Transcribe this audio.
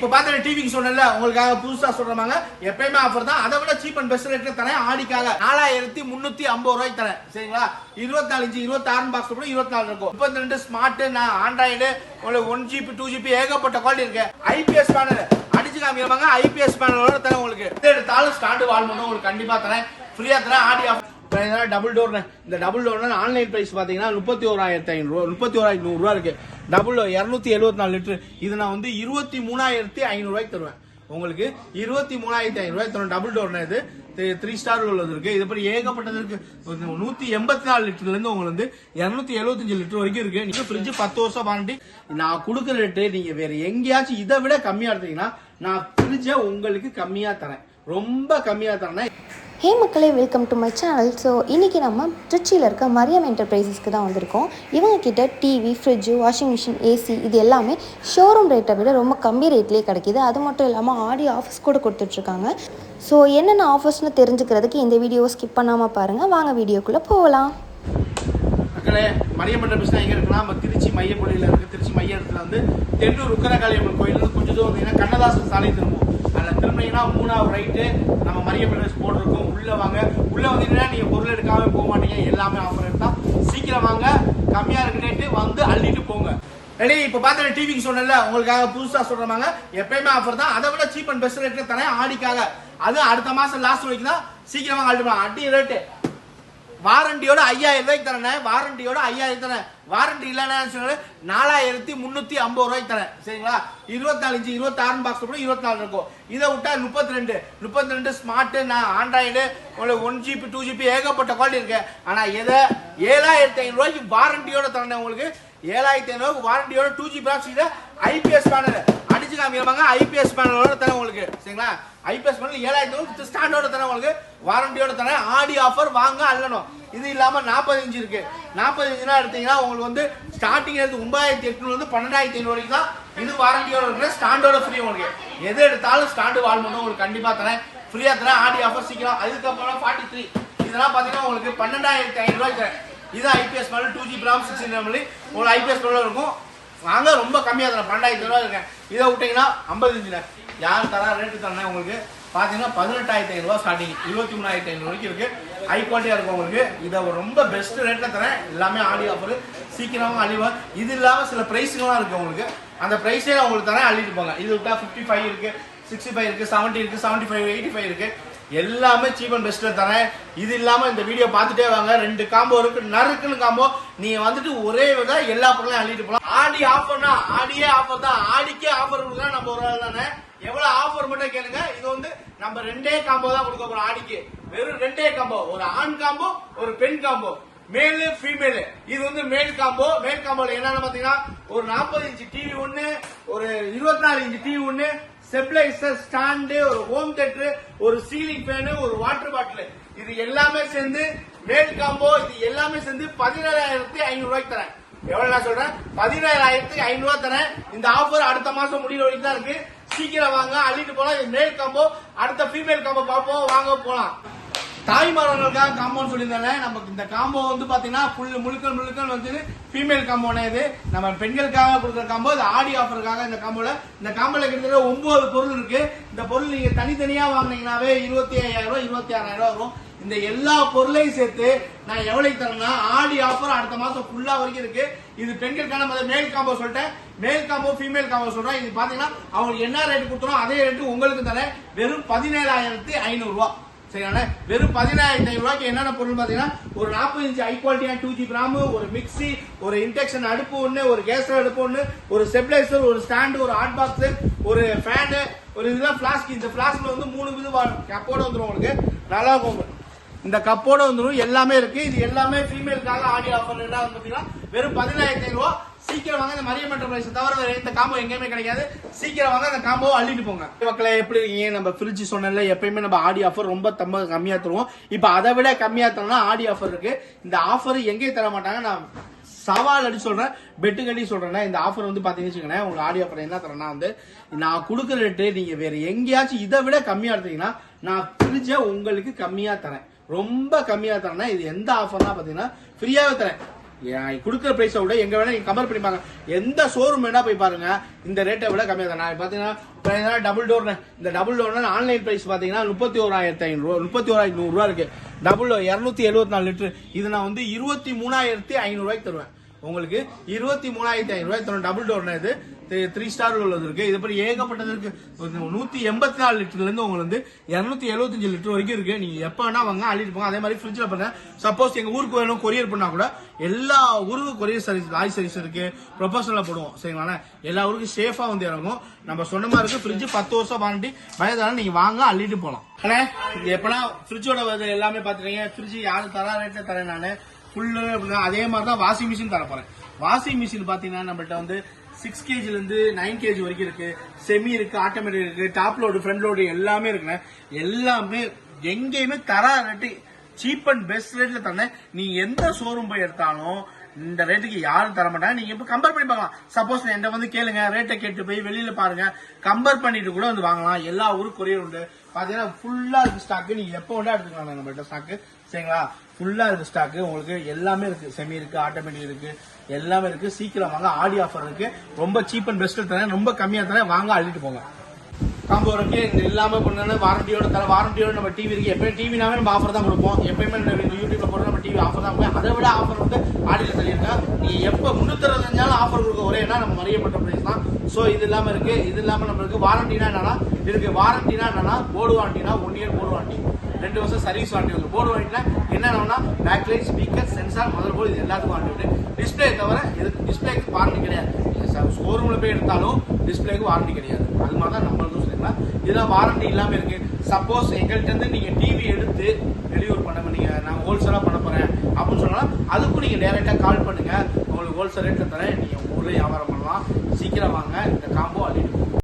இப்போ பார்த்தா டிவிக்கு சொன்னல உங்களுக்காக புதுசா சொல்றாங்க எப்பயுமே ஆஃபர் தான். அதை விட சீப் அண்ட் பெஸ்ட் ரேட்ல தரேன் ஆடிக்காக. நாலாயிரத்தி முன்னூத்தி ஐம்பது ரூபாய்க்கு தரேன். சரிங்களா? இருபத்தி இருபத்தாறு இருபத்தி ஆறு பாக்ஸ் கூட இருபத்தி நாலு இருக்கும். முப்பத்தி ரெண்டு ஸ்மார்ட் நான் ஆண்ட்ராய்டு உங்களுக்கு ஒன் ஜிபி டூ ஜிபி ஏகப்பட்ட குவாலிட்டி இருக்கு. ஐபிஎஸ் பேனல் அடிச்சு காமிக்கிறாங்க ஐபிஎஸ் பேனலோட தரேன் உங்களுக்கு. எடுத்தாலும் ஸ்டாண்டு வால் மட்டும் உங்களுக்கு கண்டிப்பா தரேன். ஃப்ரீயா தரேன் ஆடி ஆஃபர் டபுள் டோர் இந்த டபுள் டோர்னா ஆன்லைன் பிரைஸ் பார்த்தீங்கன்னா முப்பத்தி ஓராயிரத்தி ஐநூறு முப்பத்தி ஓராயிரத்தி நூறுரூவா இருக்கு. டபுள் டோர் இரநூத்தி எழுபத்தி நாலு லிட்டர். இது நான் வந்து இருபத்தி மூணாயிரத்தி ஐநூறுரூவாய்க்கு தருவேன். உங்களுக்கு இருபத்தி மூணாயிரத்தி ஐநூறுரூவாய்க்கு தரும் டபுள் டோர்னா இது. த்ரீ ஸ்டார் உள்ளது இருக்கு. இது படி ஏகப்பட்டது இருக்கு. நூத்தி எண்பத்தி நாலு லிட்டர்ல இருந்து உங்களுக்கு வந்து இருநூத்தி எழுபத்தஞ்சு லிட்டர் வரைக்கும் இருக்கு. நீங்க ஃப்ரிட்ஜ் பத்து வருஷம் வாரண்டி நான் கொடுக்குற ரேட்டு நீங்க வேற எங்கேயாச்சும் இதை விட கம்மியா எடுத்தீங்கன்னா நான் ஃப்ரிட்ஜை உங்களுக்கு கம்மியா தரேன். ரொம்ப கம்மியா தரேன் ஹே மக்களே welcome to my channel so இன்றைக்கி நம்ம திருச்சியில் இருக்க மரியம் என்டர்பிரைசஸ்க்கு தான் வந்திருக்கோம். இவங்க கிட்ட TV fridge washing machine AC இது எல்லாமே ஷோரூம் ரேட்டை விட ரொம்ப கம்மி ரேட்லேயே கிடைக்கிது. அது மட்டும் இல்லாமல் ஆடி ஆஃபர்ஸ் கூட கொடுத்துட்ருக்காங்க. ஸோ என்னென்ன ஆஃபர்ஸ்னு தெரிஞ்சுக்கிறதுக்கு இந்த வீடியோவை ஸ்கிப் பண்ணாமல் பாருங்கள் வாங்க வீடியோக்குள்ளே போகலாம். மக்களே மரியமன்ற பிஸ்னா எங்க இருக்குன்னா நம்ம திருச்சி மையப்பள்ளியில இருக்கு. திருச்சி மைய இடத்துல வந்து தென்னூர் உக்கரகாளியம்மன் கோயில் இருந்து கொஞ்சம் தூரம் வந்தீங்கன்னா கண்ணதாசன் சாலை திரும்பும். திரும்பினீங்கன்னா மூணாவது ரைட்டு நம்ம மரியமன்ற போர்டு இருக்கும் உள்ளே வாங்க. உள்ளே வந்தீங்கன்னா நீங்கள் பொருள் எடுக்காமல் போக மாட்டீங்க. எல்லாமே ஆஃபர் எடுத்தா சீக்கிரம் வாங்க. கம்மியாக இருக்கு வந்து அள்ளிட்டு போங்க. ரெடி இப்போ பார்த்தா டிவிக்கு சொன்னல உங்களுக்காக புதுசாக சொல்கிறாங்க எப்பயுமே ஆஃபர் தான். அதை விட சீப் அண்ட் பெஸ்ட் ரேட்டில் தரேன் ஆடிக்காக. அது அடுத்த மாதம் லாஸ்ட் வரைக்கும் தான். சீக்கிரமாக அள்ளிட்டு அடி ரேட்டு வாரண்டியோட ஐயாயிரம் ரூபாய்க்கு தரேன் வாரண்டியோட ஐயாயிரம் தரேன். வாரண்டி இல்லைன்னா நாலாயிரத்தி முந்நூற்றி ஐம்பது ரூபாய்க்கு தரேன். சரிங்களா? இருபத்தாலஞ்சு இருபத்தாறு பாக்ஸ் கூட இருபத்தாலு இருக்கும். இதை விட்டா முப்பத்தி ரெண்டு முப்பத்தி ரெண்டு ஸ்மார்ட்டு நான் ஆண்ட்ராய்டு உங்களுக்கு ஒன் ஜிபி டூ ஜிபி ஏகப்பட்ட குவாலிட்டி இருக்கு. ஆனால் எதை? ஏழாயிரத்தி ஐநூறுரூவாய்க்கு வாரண்டியோட தரேன் உங்களுக்கு. ஏழாயிரத்தி ஐநூறுக்கு வாரண்டியோட டூ ஜிபி பாக்ஸ் இதை ஐபிஎஸ் பேனல் அடிச்சு காமிக்கிறாங்க ஐபிஎஸ் பேனலோட தரேன் உங்களுக்கு. சரிங்களா? ஐபிஎஸ் பேனல் ஏழாயிரத்தி ஸ்டாண்டோட தரேன் உங்களுக்கு. வாரண்டியோட தரேன். ஆடி ஆஃபர் வாங்க அல்லணும் இது இல்லாம நாற்பத்தஞ்சு இருக்கு. நாற்பத்தஞ்சுனா எடுத்தீங்கன்னா உங்களுக்கு வந்து ஸ்டார்டிங் எடுத்து ஒன்பதாயிரத்தி எட்நூறு வந்து பன்னெண்டாயிரத்தி ஐநூறு வரைக்கும் தான் இது வாரண்டியோட இருக்கிற ஸ்டாண்டோட ஃப்ரீ உங்களுக்கு. எது எடுத்தாலும் ஸ்டாண்டு வால் மட்டும் உங்களுக்கு கண்டிப்பா தரேன். ஃப்ரீயா தரேன். ஆடி ஆஃபர் சீக்கிரம். அதுக்கப்புறம் ஃபார்ட்டி த்ரீ இதெல்லாம் பாத்தீங்கன்னா உங்களுக்கு பன்னெண்டாயிரத்தி ஐநூறு தரேன். இது IPS model two G RAM six ML உங்களுக்கு ஐபிஎஸ் மேலே இருக்கும். வாங்க ரொம்ப கம்மியாக தரேன். பன்னெண்டாயிரத்தி ரூபா இருக்கேன். இதை விட்டீங்கன்னா ஐம்பத்தஞ்சில் யார் தரா ரேட்டு தரேன் உங்களுக்கு பார்த்தீங்கன்னா பதினெட்டாயிரத்தி ஐநூறுவா ஸ்டார்டிங் இருபத்தி மூணாயிரத்தி ஐநூறு வரைக்கும் இருக்குது ஹை குவாலிட்டியாக இருக்கும் உங்களுக்கு. இதை ரொம்ப பெஸ்ட் ரேட்டில் தரேன். எல்லாமே ஆடி ஆஃபர் சீக்கிரமாக அழிவா இது இல்லாமல் சில ப்ரைஸுங்களாம் இருக்குது உங்களுக்கு. அந்த ப்ரைஸே நான் உங்களுக்கு தரேன். அள்ளிட்டு போங்க. இது விட்டா ஃபிஃப்டி ஃபைவ் இருக்குது சிக்ஸ்டி ஃபைவ் இருக்குது செவன்ட்டி இருக்குது செவன்ட்டி ஃபைவ் எயிட்டி ஃபைவ் இருக்குது எல்லாமே சீப் அண்ட் பெஸ்ட்டில் தரேன். இது இல்லாமல் இந்த வீடியோ பார்த்துட்டே வாங்க. ரெண்டு காம்போ இருக்குது நறுக்குன்னு காம்போ நீங்கள் வந்துட்டு ஒரே விதம் எல்லா பொருளையும் அள்ளிட்டு போகலாம் ஆடி ஆஃபர்னா ஆடியே ஆஃபர் தான். ஆடிக்கே ஆஃபர் கொடுக்கலாம் நம்ம ஒரு ஆள் தானே. எவ்வளவு ஆஃபர் மட்டும் கேளுங்க. இது வந்து நம்ம ரெண்டே காம்போ தான் கொடுக்க போறோம் ஆடிக்கு. வெறும் ரெண்டே காம்போ ஒரு ஆண் காம்போ ஒரு பெண் காம்போ மேலு ஃபீமேல் இது வந்து மேல் காம்போ மேல் காம்போல என்னன்னு பாத்தீங்கன்னா ஒரு நாற்பது இன்ச்சு டிவி ஒண்ணு ஒரு இருபத்தி நாலு இன்ச்சு டிவி ஒண்ணு ஸ்டெப்லைசர் ஸ்டாண்டு ஒரு ஹோம் தேட்டர் ஒரு சீலிங் ஃபேனு ஒரு வாட்டர் பாட்டில் இது எல்லாமே சேர்ந்து மேல் காம்போ இது எல்லாமே சேர்ந்து பதினேழாயிரத்தி ஐநூறு ரூபாய்க்கு தரேன். எவ்வளவு நான் சொல்றேன்? பதினேழாயிரத்தி ஐநூறு ரூபாய் தரேன். இந்த ஆஃபர் அடுத்த மாசம் முடிவு வரைக்கும் தான் இருக்கு. சீக்கிரம் வாங்க அள்ளிட்டு போலாம். இது மேல் காம்போ அடுத்த ஃபீமேல் காம்போ பார்ப்போம். வாங்க போலாம். தாய்மாரங்களுக்காக காம்போன்னு சொல்லியிருந்தாங்க நமக்கு இந்த காம்போ வந்து பாத்தீங்கன்னா ஃபுல் முழுக்க முழுக்க வந்து ஃபீமேல் காம்போனே இது. நம்ம பெண்களுக்காக கொடுக்குற காம்போ இது ஆடி ஆஃபருக்காக இந்த காம்போல இந்த காம்போல கிட்டத்தட்ட ஒன்பது பொருள் இருக்கு. இந்த பொருள் நீங்க தனித்தனியா வாங்குனீங்கன்னாவே இருபத்தி ஐயாயிரம் ரூபாய் இருபத்தி ஆறாயிரம் ரூபாய் வரும். இந்த எல்லா பொருளையும் சேர்த்து நான் எவ்வளவு தரேன்னா ஆடி ஆஃபர் அடுத்த மாசம் ஃபுல்லா வரைக்கும் இருக்கு. இது பெண்களுக்கான முதல்ல மேல் காம்போ சொல்லிட்டேன். மேல் காம்போ ஃபீமேல் காம்போ சொல்றேன் இது பாத்தீங்கன்னா அவங்களுக்கு என்ன ரேட் கொடுத்தோம் அதே ரேட்டு உங்களுக்கு தரேன். வெறும் பதினேழாயிரத்தி ஐநூறு ரூபாய் சரிங்களா வெறும் பதினாயிரத்தி ஐநூறு ரூபாய்க்கு என்னென்ன பொருள் பார்த்தீங்கன்னா ஒரு நாற்பது இன்ச்சு ஹை குவாலிட்டியான டூ ஜி கிராம் ஒரு மிக்ஸி ஒரு இன்டெக்ஷன் அடுப்பு ஒன்று ஒரு கேஸ் அடுப்பு ஒன்று ஒரு ஸ்டெபிளைசர் ஒரு ஸ்டாண்டு ஒரு ஹாட் பாக்ஸ் ஒரு ஃபேனு ஒரு இதுதான் ஃபிளாஸ்க் இந்த ஃபிளாஸ்க்ல வந்து மூணு இது கப்போட வந்துடும் உங்களுக்கு. நல்லா இருக்கும் இந்த கப்போட வந்துடும் எல்லாமே இருக்கு. இது எல்லாமே ஃபீமேலுக்காக ஆடி ஆஃபர் என்ன பாத்தீங்கன்னா வெறும் பதினாயிரத்தி ஐநூறுவா சீக்கிரம் வாங்க இந்த மரியம் என்டர்பிரைஸ் தவிர வேற எந்த காம்போ எங்கேயுமே கிடைக்காது. சீக்கிரம் வாங்க அந்த காம்போ அள்ளிட்டு போங்க. மக்களை எப்படி இருக்கீங்க? நம்ம ஃப்ரிட்ஜ் சொன்னல எப்பயுமே நம்ம ஆடி ஆஃபர் ரொம்ப தம்ப கம்மியா தருவோம் இப்போ அதை விட கம்மியா தரணும்னா ஆடி ஆஃபர் இருக்கு. இந்த ஆஃபர் எங்கேயும் தர மாட்டாங்க நான் சவால் அடி சொல்றேன் பெட்டு கட்டி சொல்றேன்னா இந்த ஆஃபர் வந்து பாத்தீங்கன்னு வச்சுக்கோங்களேன் உங்களுக்கு ஆடி ஆஃபர் என்ன தரேன்னா வந்து நான் கொடுக்குற ரேட்டு நீங்க வேற எங்கேயாச்சும் இதை விட கம்மியா எடுத்தீங்கன்னா நான் ஃப்ரிட்ஜை உங்களுக்கு கம்மியா தரேன். ரொம்ப கம்மியாக தரேன்னா இது எந்த ஆஃபர்னா பார்த்தீங்கன்னா ஃப்ரீயாகவே தரேன். கொடுக்குற ப்ரைஸை விட எங்கே வேணால் நீங்கள் கம்பேர் பண்ணி பாருங்க. எந்த ஷோரூம் வேணால் போய் பாருங்க இந்த ரேட்டை விட கம்மியாக தான் நான் பாத்தீங்கன்னா டபுள் டோர் இந்த டபுள் டோர்னா ஆன்லைன் ப்ரைஸ் பார்த்தீங்கன்னா முப்பத்தி ஓராயிரத்தி ஐநூறுரூவா முப்பத்தி ஓராயிரத்தி நூறுரூவா இருக்குது டபுள் இரநூத்தி எழுபத்தி நாலு லிட்டர். இது நான் வந்து இருபத்தி மூணாயிரத்தி ஐநூறுரூவாய்க்கு தருவேன். உங்களுக்கு இருபத்தி மூணாயிரத்தி ஐநூறுரூவாய்க்கு தரும் டபுள் டோர்னா இது. த்ரீ ஸ்டார்கள் உள்ளது இருக்கு இது படி ஏகப்பட்டது இருக்கு நூத்தி எண்பத்தி நாலு லிட்டர்ல இருந்து உங்களுக்கு வந்து இருநூத்தி எழுபத்தஞ்சு லிட்டர் வரைக்கும் இருக்கு. நீங்க எப்ப வேணா வாங்க அள்ளிட்டு போங்க. அதே மாதிரி ஃப்ரிட்ஜ்ல பண்ண சப்போஸ் எங்க ஊருக்கு வேணும் கொரியர் பண்ணா கூட எல்லா ஊருக்கும் கொரியர் சர்வீஸ் லாரி சர்வீஸ் இருக்கு. ப்ரொபோசல்ல போடுவோம். சரிங்களா? எல்லா ஊருக்கும் சேஃபா வந்து இறங்கும். நம்ம சொன்ன மாதிரி இருக்கு ஃப்ரிட்ஜ் பத்து வருஷம் வாரண்டி பயதான நீங்க வாங்க அள்ளிட்டு போலாம். அண்ணே இது எப்பனா ஃப்ரிட்ஜோட எல்லாமே பாத்துறீங்க ஃப்ரிட்ஜ் யார் தரா ரேட்ல தரேன் நான்? ஃபுல்லு அப்படின்னா அதே மாதிரி தான் வாஷிங் மிஷின் தர போறேன் வாஷிங் மிஷின் பாத்தீங்கன்னா நம்மள்ட்ட வந்து சிக்ஸ் கேஜில இருந்து நைன் கேஜி வரைக்கும் இருக்கு. செமி இருக்கு ஆட்டோமேட்டிக் இருக்கு டாப் லோடு ஃப்ரண்ட் லோடு எல்லாமே இருக்குண்ணே. எல்லாமே எங்கேயுமே தரா ரேட்டு சீப் அண்ட் பெஸ்ட் ரேட்ல தரேன். நீ எந்த ஷோரூம் போய் எடுத்தாலும் இந்த ரேட்டுக்கு யாரும் தர மாட்டாங்க. நீங்க இப்ப கம்பேர் பண்ணி பார்க்கலாம். சப்போஸ் என்கிட்ட வந்து கேளுங்க ரேட்டை கேட்டு போய் வெளியில பாருங்க. கம்பேர் பண்ணிட்டு கூட வந்து வாங்கலாம். எல்லா ஊருக்கும் கொரியர் உண்டு. பாத்தீங்கன்னா ஃபுல்லா இருக்கு ஸ்டாக்கு நீங்க எப்போ வேணா எடுத்துக்கலாம் நம்மகிட்ட ஸ்டாக்கு சரிங்களா? ஃபுல்லா இருக்கு ஸ்டாக் உங்களுக்கு எல்லாமே இருக்கு. செமி இருக்கு ஆட்டோமேட்டிக் இருக்கு எல்லாமே இருக்கு. சீக்கிரம் வாங்க ஆடி ஆஃபர் இருக்கு. ரொம்ப சீப் அண்ட் பெஸ்ட் தரேன். ரொம்ப கம்மியா தரேன். வாங்க அள்ளிட்டு போங்க. காம்போ இருக்கு. இது எல்லாமே வாரண்டியோட தர வாரண்டியோட நம்ம டிவி இருக்கு. எப்பயும் டிவினாவே நம்ம ஆஃபர் தான் கொடுப்போம். எப்பயுமே நம்ம யூடியூப்ல போடுற நம்ம டிவி ஆஃபர் தான் கொடுப்போம். அதை விட ஆஃபர் வந்து ஆடியில் சொல்லியிருக்கேன் நீ எப்போ முன்னூத்தி ஆஃபர் கொடுக்க என்ன நம்ம மறியப்பட்ட பிரைஸ் தான். ஸோ இது இல்லாமல் இருக்கு இது இல்லாமல் நம்மளுக்கு வாரண்டினா என்னன்னா இருக்கு வாரண்டினா என்னன்னா போர்டு வாரண்டினா ஒன் இயர் போர்டு வாரண்டி ரெண்டு வருஷம் சர்வீஸ் வாரண்டி வந்து போர்டு வாரண்டினா என்னென்னா பேக்லைட் ஸ்பீக்கர் சென்சார் முதல் போர்டு இது எல்லாத்துக்கும் வாரண்டி டிஸ்பிளே தவிர இதுக்கு டிஸ்பிளேக்கு வாரண்டி கிடையாது. ஷோரூமில் போய் எடுத்தாலும் டிஸ்பிளேக்கு வாரண்டி கிடையாது. அது மாதிரி தான் நம்மளுக்கும் சொல்லிக்கலாம் இதெல்லாம் வாரண்டி இல்லாமல் இருக்குது சப்போஸ் எங்கள்கிட்ட நீங்கள் டிவி எடுத்து டெலிவரி பண்ண நீங்கள் நான் ஹோல்சேலாக பண்ண போகிறேன் அப்படின்னு சொன்னால் அதுக்கும் நீங்கள் டைரக்டா கால் பண்ணுங்கள் உங்களுக்கு ஹோல்சேல் ரேட்டில் தரேன். நீங்கள் ஊர்ல வியாபாரம் பண்ணலாம். சீக்கிரம் வாங்க. இந்த காம்போ அள்ளிட்டு